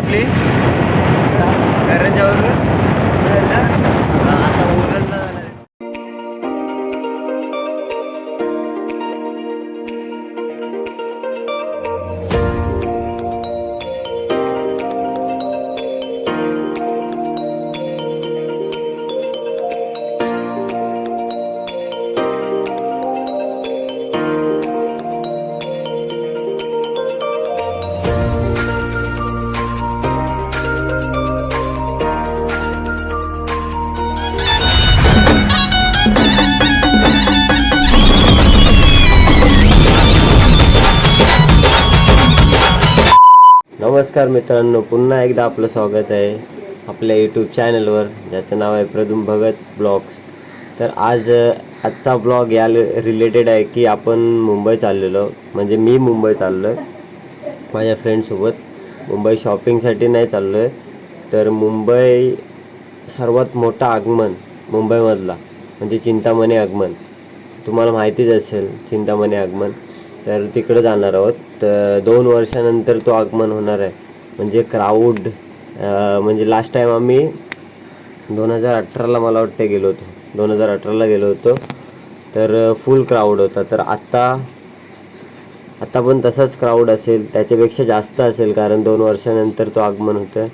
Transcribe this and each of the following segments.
आपली गाडी नमस्कार मित्रांनो पुन्हा एकदा आपलं स्वागत आहे आपल्या यूट्यूब चॅनलवर ज्याचं नाव आहे प्रदुम भगत ब्लॉग्स. तर आज आजचा ब्लॉग या रिलेटेड आहे की आपण मुंबई चाललेलो. म्हणजे मी मुंबई चाललो आहे माझ्या फ्रेंडसोबत मुंबई शॉपिंगसाठी नाही चाललो आहे तर मुंबई सर्वात मोठं आगमन मुंबईमधला. म्हणजे चिंतामणी आगमन. तुम्हाला माहितीच असेल चिंतामणी आगमन. तर तिकडे जाणार आहोत. तर दोन वर्षानंतर तो आगमन होणार आहे. म्हणजे क्राऊड म्हणजे लास्ट टाईम आम्ही दोन हजार अठराला मला वाटतं गेलो होतो. दोन हजार अठराला गेलो होतो. तर फुल क्राऊड होता. तर आत्ता आत्ता पण तसाच क्राऊड असेल. त्याच्यापेक्षा जास्त असेल. कारण दोन वर्षानंतर तो आगमन होतं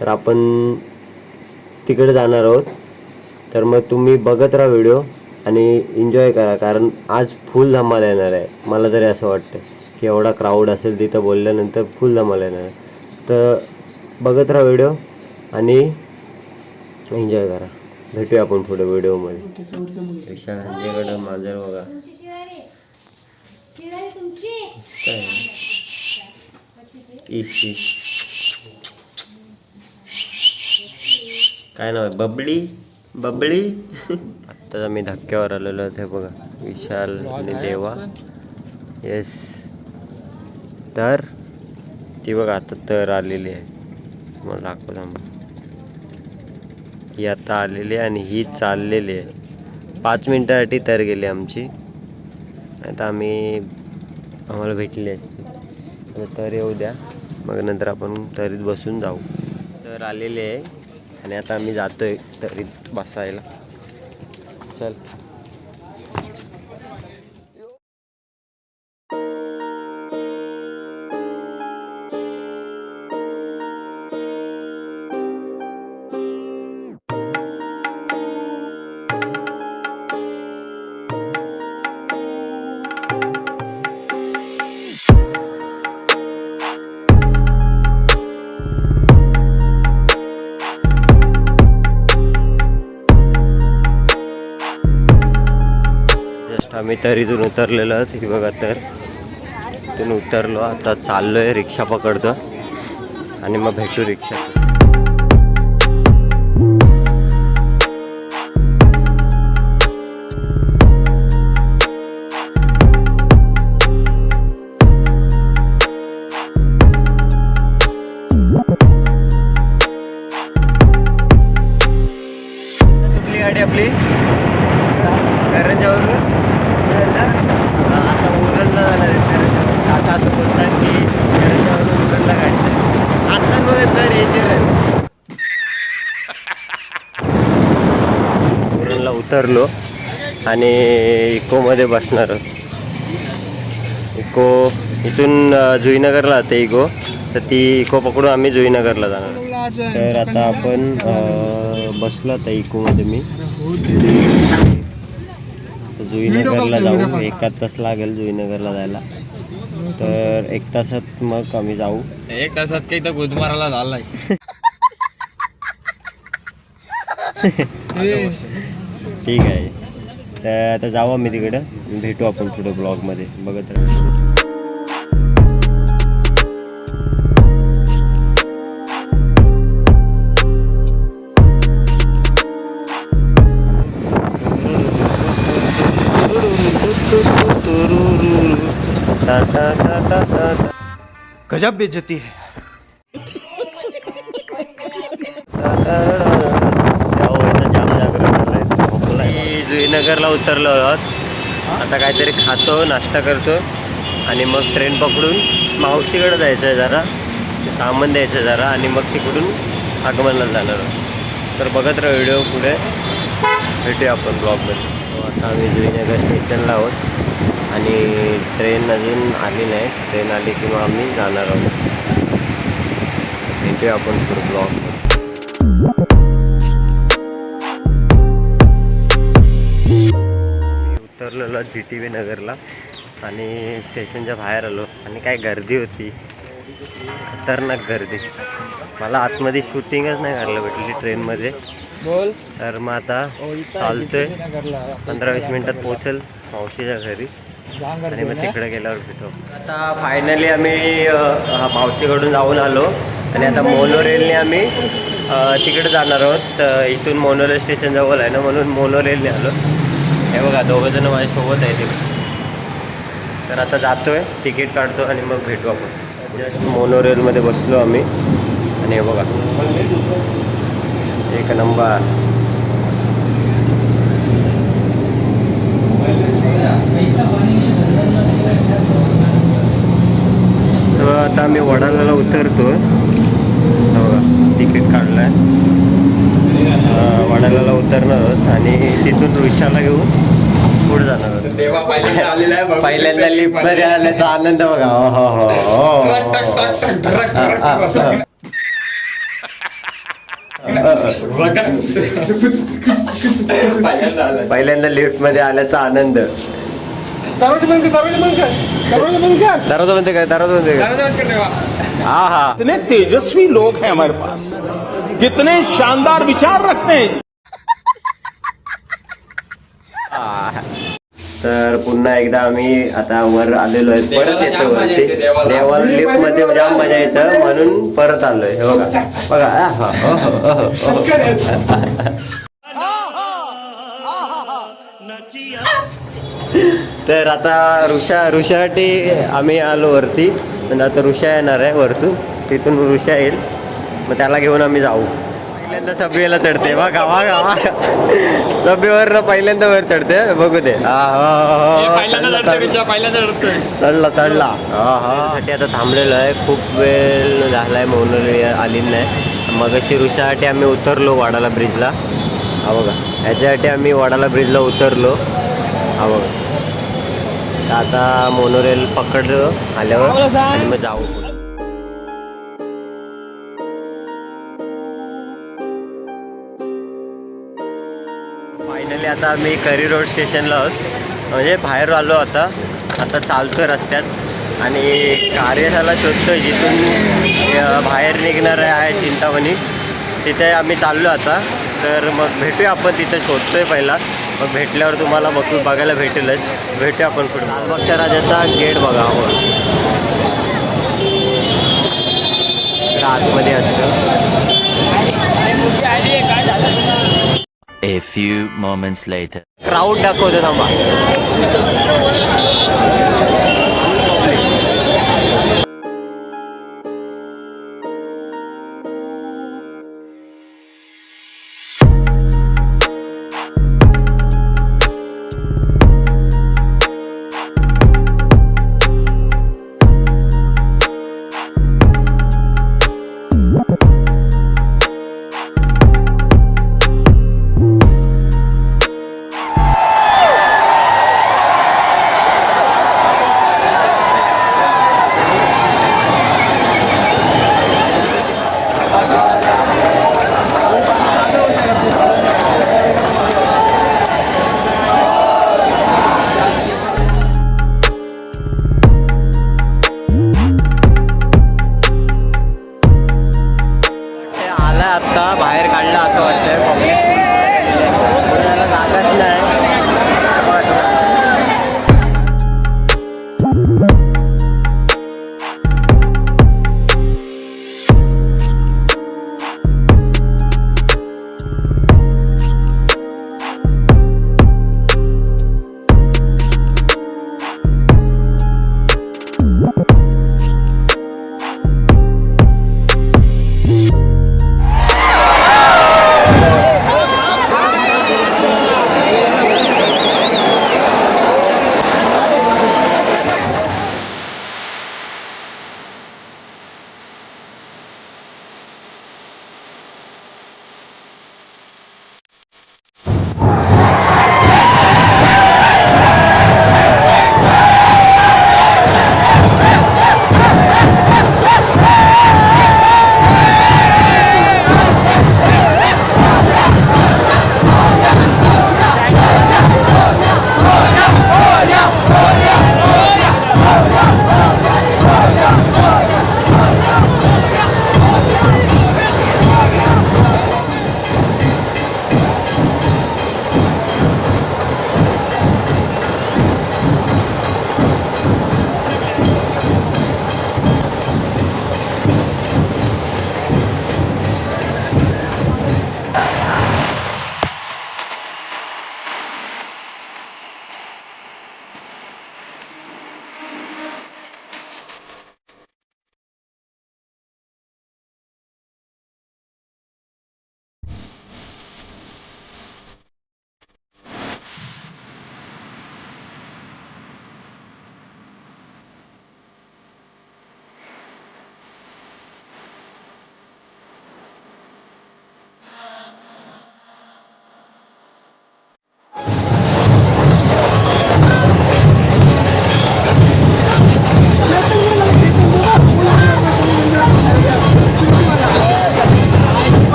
तर आपण तिकडे जाणार आहोत. तर मग तुम्ही बघत राहा व्हिडिओ आणि एन्जॉय करा कारण आज फुल धमाल येणार आहे. मला तरी असं वाटतं की एवढा क्राऊड असेल तिथं बोलल्यानंतर फुल धमाल येणार आहे. तर बघत राहा व्हिडिओ आणि एन्जॉय करा. भेटूया आपण पुढे व्हिडिओमध्ये मांजर बघा. काय नाव आहे? बबडी बबळी आत्ताच आम्ही धक्क्यावर आलेलो आहे बघा. विशाल आणि देवा. येस तर ती बघा आता तर आलेली आहे. मला दाखव थांबा. ही आता आलेली आहे आणि ही चाललेली आहे. पाच मिनटासाठी तर गेली आमची. आता आम्ही आम्हाला भेटली असते तर तर येऊ द्या. मग नंतर आपण तरीत बसून जाऊ. तर आलेली आहे. आणि आता आम्ही जातोय तरी बसायला. चल. जस्ट इथून उतरलेलं उतरलेलो आहोत बघा तर. इथून उतरलो. आता चाललोय. रिक्षा पकडतो आणि मग भेटू रिक्षा उतरलो आणि इकोमध्ये बसणार. इको इथून जुईनगरला जाते इको. तर ती इको पकडून आम्ही जुईनगरला जाणार तर आता आपण बसलो आता इकोमध्ये मी. जुईनगरला जाऊ. एका तास लागेल जुईनगरला जायला. तर एक तासात मग आम्ही जाऊ. एक तासात काही तर गुदमाराला झालाय. ठीक आहे. तर आता जाऊ आम्ही तिकडं. भेटू आपण पुढे ब्लॉगमध्ये. बघत राहू. गजब बेइज्जती है। जुईनगरला उतरलो आहोत. आता काहीतरी खातो नाश्ता करतो आणि मग ट्रेन पकडून मावशीकडे जायचं आहे जरा सामान द्यायचं आहे जरा आणि मग तिकडून आगमनला जाणार आहोत. तर बघत राहा व्हिडिओ पुढे. भेटूया आपण ब्लॉगमध्ये हो, आता आम्ही जुईनगर स्टेशनला आहोत आणि ट्रेन अजून आली नाही. ट्रेन आली की मग आम्ही जाणार आहोत. भेटूया आपण पुढे ब्लॉग उतरलेलो जी टी व्ही नगरला आणि स्टेशनच्या बाहेर आलो आणि काय गर्दी होती. खतरनाक गर्दी. मला आतमध्ये शूटिंगच नाही करायला भेटली ट्रेनमध्ये. बोल. तर मग आता चालतोय. पंधरा वीस मिनिटात पोहोचेल मावशीच्या घरी. आणि मग तिकडे गेल्यावर भेटू. आता फायनली आम्ही हा मावशीकडून जाऊन आलो. आणि आता मोनोरेलने आम्ही तिकडे जाणार आहोत. तर इथून मोनोरेल स्टेशन जवळ आहे ना म्हणून मोनोरेलने आलो. हे बघा दोघं जण माझ्यासोबत आहे ते तर आता जातोय तिकीट काढतो आणि मग भेटू आपण. जस्ट मोनोरेलमध्ये बसलो आम्ही. आणि हे बघा. एक नंबर. आता आम्ही वडाला उतरतो बघा तिकीट काढलं आहे वडाल्याला उतरणार आहोत आणि तिथून रिक्षाला घेऊन पुढे जाणार आहोत. तेव्हा पहिल्यांदा लिफ्टमध्ये आल्याचा आनंद बघा. हो हो हो. पहिल्यांदा आलाय. पहिल्यांदा लिफ्टमध्ये आल्याचा आनंद. दरवाजा बंद कर, दरवाजा बंद कर. दरवाजा बंद कर. दरवाजा बंद काय दरवाजा बंद काय दरवाजा बंद कर तेव्हा. हा हा। कितने तेजस्वी लोग हैं हमारे पास। कितने शानदार विचार रखते हैं। तर पुन्हा एकदा आम्ही आता वर आलेलो आहे. परत येतो वरती. देवाला. देवाला लिफ्टमध्ये जाम मजा येतं म्हणून परत आलोय. हे बघा. बघा. तर आता ऋषा ऋषासाठी आम्ही आलो वरती. म्हणजे आता ऋषा येणार आहे वरतून. तिथून ऋषा येईल. मग त्याला घेऊन आम्ही जाऊ. पहिल्यांदा सभेला चढते. वा गावा गावा सभेवर पहिल्यांदा वर चढते. बघू दे. चढला. चढला. हा हा. साठी आता थांबलेलो आहे. खूप वेळ झालाय मोनोली आली नाही. मग अशी ऋषासाठी आम्ही उतरलो वाडाला ब्रिजला हा बघा. ह्याच्यासाठी आम्ही वाडाला ब्रिजला उतरलो. हा बघा. तर आता मोनोरेल पकडलो आल्यावर आणि मग जाऊ. फायनली आता आम्ही करी रोड स्टेशनला आहोत. म्हणजे बाहेर आलो आता. आता चालतोय रस्त्यात. आणि कार्यशाला शोधतोय जिथून बाहेर निघणार आहे चिंतामणी. तिथे आम्ही चाललो आता. तर मग भेटूया आपण तिथे शोधतोय पहिला. मग भेटल्यावर तुम्हाला बघू बघायला भेटेलच. भेटूया आपण पुढे. लालबागच्या राजाचा गेट बघा तर आतमध्ये असतं. A few moments later. Crowd दाखवतो थांबा.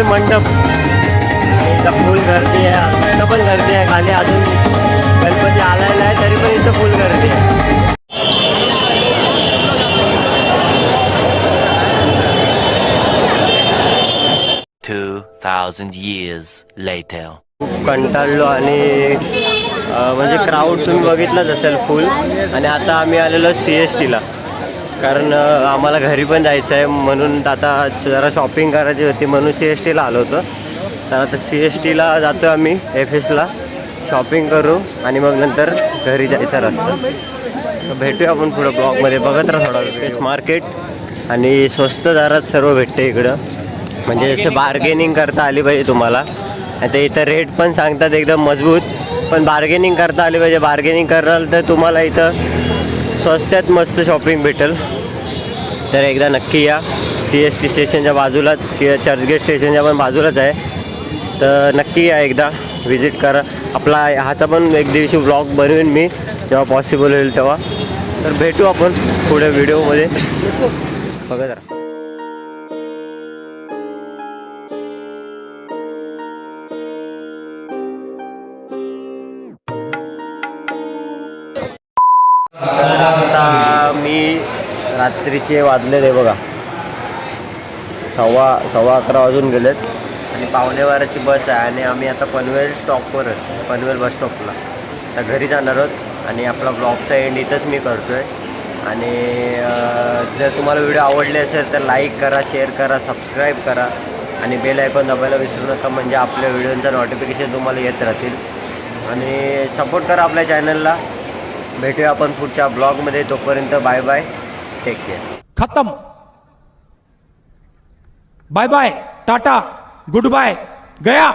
चिंतामणी मंडप। इथं फुल गर्दी आहे इथं पण गर्दी आहे खाली अजून गणपती आलायला आहे तरी पण इथं फुल गर्दी आहे. Two thousand years later. खूप कंटाळलो आणि म्हणजे क्राऊड तुम्ही बघितलाच असेल फुल आणि आता आम्ही आलेलो सी एस टीला कारण आम्हाला घरी पण जायचं आहे म्हणून आता जरा शॉपिंग करायची होती म्हणून सी एस टीला आलो होतो. तर आता सी एस टीला जातो आम्ही एफ एसला शॉपिंग करू आणि मग नंतर घरी जायचा रस्ता. तर भेटूया आपण पुढं ब्लॉगमध्ये. बघत राहा थोडा एस मार्केट आणि स्वस्त दरात सर्व भेटते इकडं. म्हणजे जसं बार्गेनिंग करता आली पाहिजे तुम्हाला. आता इथं रेट पण सांगतात एकदम मजबूत. पण बार्गेनिंग करता आली पाहिजे. बार्गेनिंग कराल तर तुम्हाला इथं स्वस्त्यात मस्त शॉपिंग भेटेल. तर एकदा नक्की या. सी एस टी स्टेशनच्या बाजूलाच किंवा चर्चगेट स्टेशनच्या पण बाजूलाच आहे. तर नक्की या एकदा. व्हिजिट करा. आपला ह्याचा पण एक दिवशी ब्लॉग बनवेन मी. जेव्हा पॉसिबल होईल तेव्हा. तर भेटू आपण पुढे व्हिडिओमध्ये बघत राहा रात्रीचे वाजलेत ते बघा. सव्वा सव्वा अकरा वाजून गेलेत. आणि पावणेवाराची बस आहे आणि आम्ही आता पनवेल स्टॉपवरच पनवेल बस स्टॉपला तर घरी जाणार आहोत आणि आपला ब्लॉगचा एंड इथंच मी करतो आहे आणि जर तुम्हाला व्हिडिओ आवडले असेल तर लाईक करा शेअर करा सबस्क्राईब करा. आणि बेल आयकॉन दाबायला विसरू नका म्हणजे आपल्या व्हिडिओचं नोटिफिकेशन तुम्हाला येत राहतील. आणि सपोर्ट करा आपल्या चॅनलला भेटूया आपण पुढच्या ब्लॉगमध्ये तोपर्यंत बाय बाय टेक केअर खत्म. Bye bye tata good bye गया.